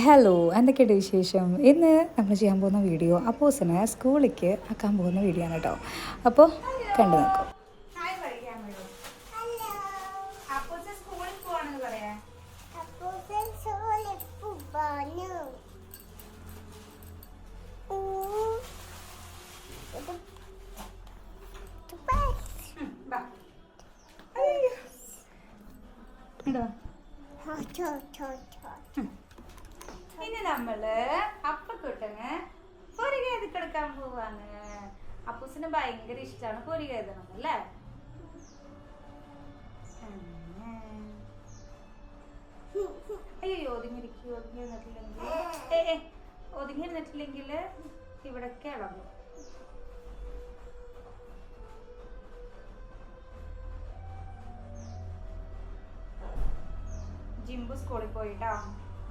Hello എന്തൊക്കെയുണ്ട് വിശേഷം? ഇന്ന് നമ്മൾ ചെയ്യാൻ പോകുന്ന വീഡിയോ അപ്പോസിനെ സ്കൂളിലേക്ക് ആക്കാൻ പോകുന്ന വീഡിയോ ആണ് കേട്ടോ. അപ്പോൾ കണ്ടു നോക്കും. സ്കൂളിൽ ഇനി നമ്മൾ അപ്പക്കൂട്ടന് പൊരിക എഴുതി കിടക്കാൻ പോവാണ് അപ്പൂസിന് ഭയങ്കര ഇഷ്ടമാണ് പൊരിക എഴുതണം അല്ലേ അയ്യോ ഒതുങ്ങിരിക്കും ഒതുങ്ങി ഇരുന്നിട്ടില്ലെങ്കിൽ ഏ ഏ, ഒതുങ്ങി കിളമ്പും ജിംബു സ്കൂളിൽ പോയിട്ടോ?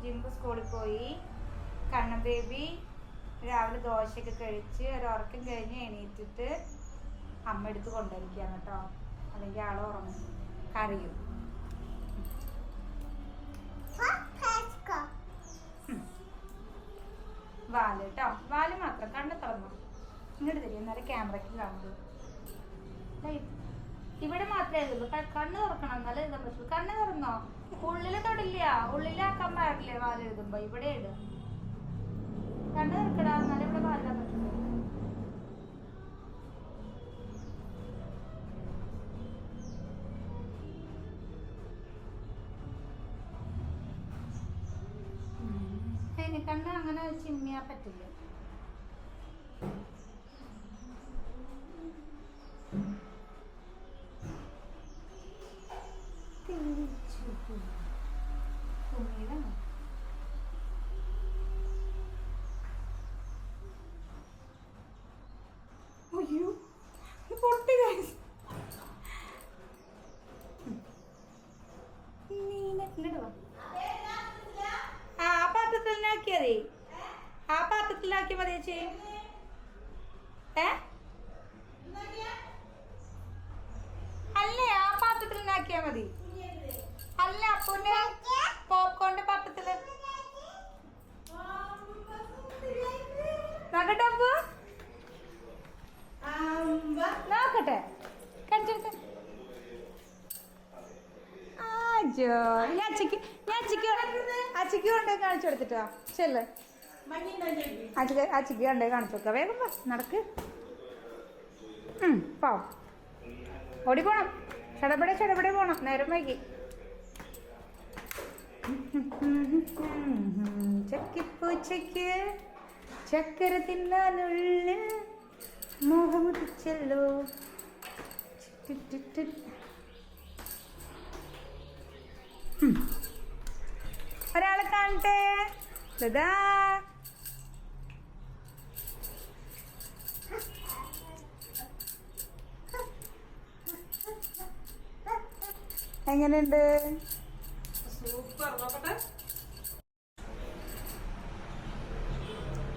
ജിംബു സ്കൂളിൽ പോയി. കണ്ണ ബേബി രാവിലെ ദോശയൊക്കെ കഴിച്ച് ഒരു ഉറക്കം കഴിഞ്ഞ് എണീറ്റിട്ട് അമ്മ എടുത്ത് കൊണ്ടുവരികയാണ് കേട്ടോ. അല്ലെങ്കിൽ ആൾ ഉറങ്ങും. കറിയും. വാൽ കേട്ടോ. വാൽ മാത്രം കണ്ണ് തുറന്നു. ഇങ്ങോട്ട് തരും. എന്നാലും ക്യാമറയ്ക്ക് കാണുള്ളൂ ഇവിടെ മാത്രമേ ഉള്ളൂ. കണ്ണ് തുറക്കണം. എന്നാലേ എഴുതാൻ പറ്റുള്ളൂ കണ്ണ് തുറന്നോ? ഉള്ളിൽ തൊടില്ല ഉള്ളിലാക്കാൻ പാടില്ലേ വാൽ എഴുതുമ്പോ ഇവിടെ ഇട് കണ്ണ് തുറക്കടാ എന്നാലേ ഇവിടെ വാലിടാൻ പറ്റുള്ളൂ അതിന് കണ്ണ് അങ്ങനെ ചിമ്മിയാ പറ്റില്ല. അയ്യോ പൊട്ടി ആ ആ പാത്രത്തിലാക്കിയാ മതി ആ പാത്രത്തിലാക്കിയ മതി ചേച്ചി ഏ അല്ലേ ആ പാത്രത്തിലാക്കിയാ മതി അല്ല അപ്പൂന്റെ പോപ്കോണിന്റെ പാത്രത്തിൽ നോക്കട്ടെ അപ്പു നോക്കട്ടെ. കടിച്ചെടുത്ത് ആജോ ഞാൻ അച്ചക്ക് ഞാൻ കൊണ്ടേ കാണിച്ചു കൊടുത്തിട്ടോ. ചെല്ല്. അച്ചക്ക് കൊണ്ടേ? കാണിച്ചു കൊടുക്കാം വേഗം വാ നടക്ക്. ഉം, പോ. ഓടി പോണം. ചടപടെ ചടപടെ പോണം. നേരം വൈകി. ചക്കിപ്പൂച്ചയ്ക്ക് ചക്കര തിന്നാനുള്ളിൽ മോഹമുദിച്ചല്ലോ. ഒരാളെ കാണട്ടെ. ദാ എങ്ങനെയുണ്ട്?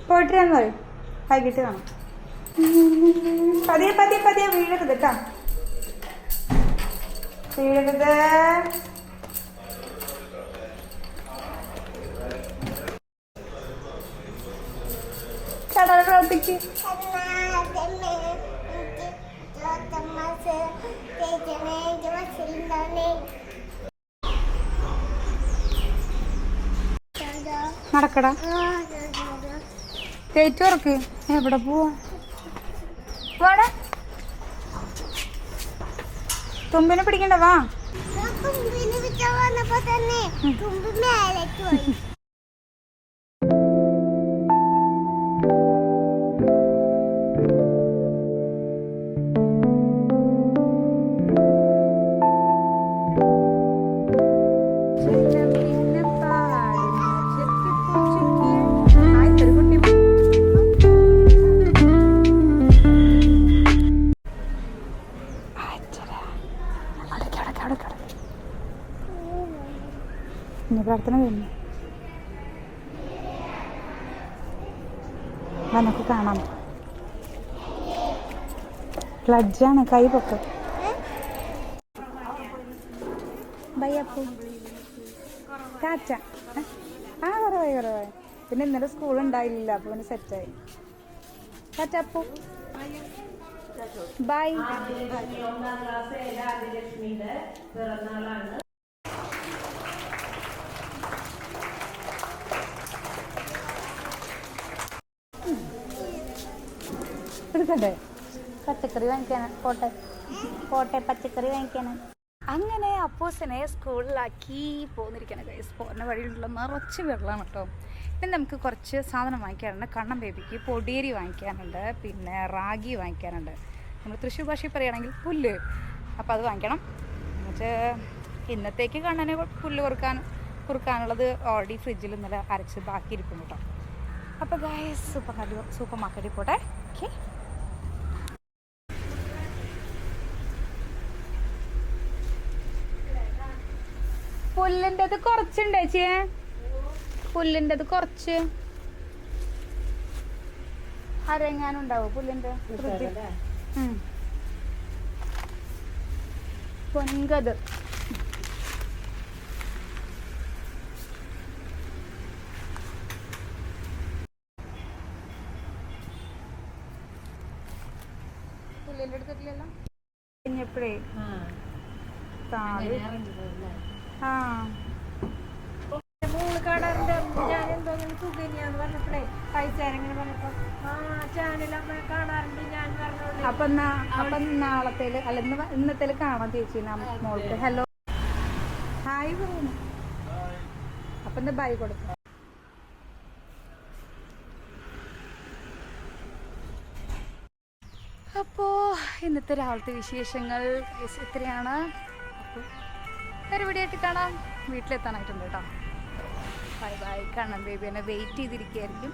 പോയിട്ട് ഞാൻ പറയും വൈകിട്ട് കാണാം. പതിയെ പതിയെ പതിയെ വീഴരുത് കേട്ടോ വീഴരുത്. കടൽ പ്രവർത്തിക്ക് നടക്കടാ. തുറക്ക് എവിടെ പോവാ? വാടാ. തുമ്പിനെ പിടിക്കണ്ട വാ. തുമ്പിനെ വിളിച്ചാ വന്നപ്പോ തന്നെ തുമ്പി മേലേക്ക് പോയി. ഇനി പ്രാർത്ഥന കഴിഞ്ഞു. നമുക്ക് കാണാം. ക്ലഡ്ജാണ് കൈ പൊക്കം. അപ്പു. ആ കുറവായി കുറവായി. പിന്നെ ഇന്നലെ സ്കൂൾ ഉണ്ടായില്ല അപ്പൊ പിന്നെ സെറ്റായി. പറ്റപ്പോ ബൈ. പച്ചക്കറി വാങ്ങിക്കാനാ. പോട്ടെ. പോട്ടെ പച്ചക്കറി വാങ്ങിക്കാനാ. അങ്ങനെ അപ്പോസിനെ സ്കൂളിലാക്കി പോന്നിരിക്കണം ഗൈസ് പോകുന്ന വഴിയിലുള്ള നിറച്ച് വെള്ളമാണ് കേട്ടോ. പിന്നെ നമുക്ക് കുറച്ച് സാധനം വാങ്ങിക്കാനുണ്ട്. കണ്ണം ബേബിക്ക് പൊടിയേരി വാങ്ങിക്കാനുണ്ട്. പിന്നെ റാഗി വാങ്ങിക്കാനുണ്ട്. നമ്മൾ തൃശ്ശൂർ ഭാഷയിൽ പറയുകയാണെങ്കിൽ പുല്ല്. അപ്പോൾ അത് വാങ്ങിക്കണം. എന്നുവെച്ചാൽ ഇന്നത്തേക്ക് കണ്ണനെ പുല്ല് കുറുക്കാൻ കുറുക്കാനുള്ളത് ഓൾറെഡി ഫ്രിഡ്ജിൽ ഇന്നലെ അരച്ച് ബാക്കി ഇരിക്കും കേട്ടോ. അപ്പോൾ ഗൈസ് സൂപ്പർ സൂപ്പർ മാർക്കറ്റിൽ പോട്ടെ. ഓക്കെ പുല്ലിന്റെത് കുറച്ചുണ്ട് ചേച്ചിയെ. പുല്ലിന്റെത് കുറച്ച്. അരങ്ങാനുണ്ടാവോ പുല്ലിന്റെ. പൊൻകത്. പുല്ലിന്റെ എടുത്തിട്ടില്ലല്ലോ കഴിഞ്ഞപ്പോഴേ താഴെ. കാണാറുണ്ട് ഞാൻ എന്തോ സുഖന്യാന്ന് പറഞ്ഞപ്പോഴേ പൈസ ഇങ്ങനെ പറഞ്ഞപ്പോ ആ കാണാറുണ്ട് ഞാൻ പറഞ്ഞോളൂ. അപ്പൊ നാ- അപ്പൊ നാളത്തേൽ അല്ല ഇന്ന് വ- ഇന്നത്തേൽ കാണാം ചേച്ചി മോൾക്ക്. ഹലോ. ഹായ് അപ്പൊ ബൈ കൊടുക്കും. അപ്പോ ഇന്നത്തെ രാവിലത്തെ വിശേഷങ്ങൾ എത്രയാണ്? ഇത്രയാണ് അപ്പോൾ പരിപാടിയായിട്ട് കാണാം. വീട്ടിലെത്താനായിട്ടുണ്ട് കേട്ടോ. ബൈ ബൈ കാണാം ബേബി എന്നെ വെയിറ്റ് ചെയ്തിരിക്കുകയായിരിക്കും.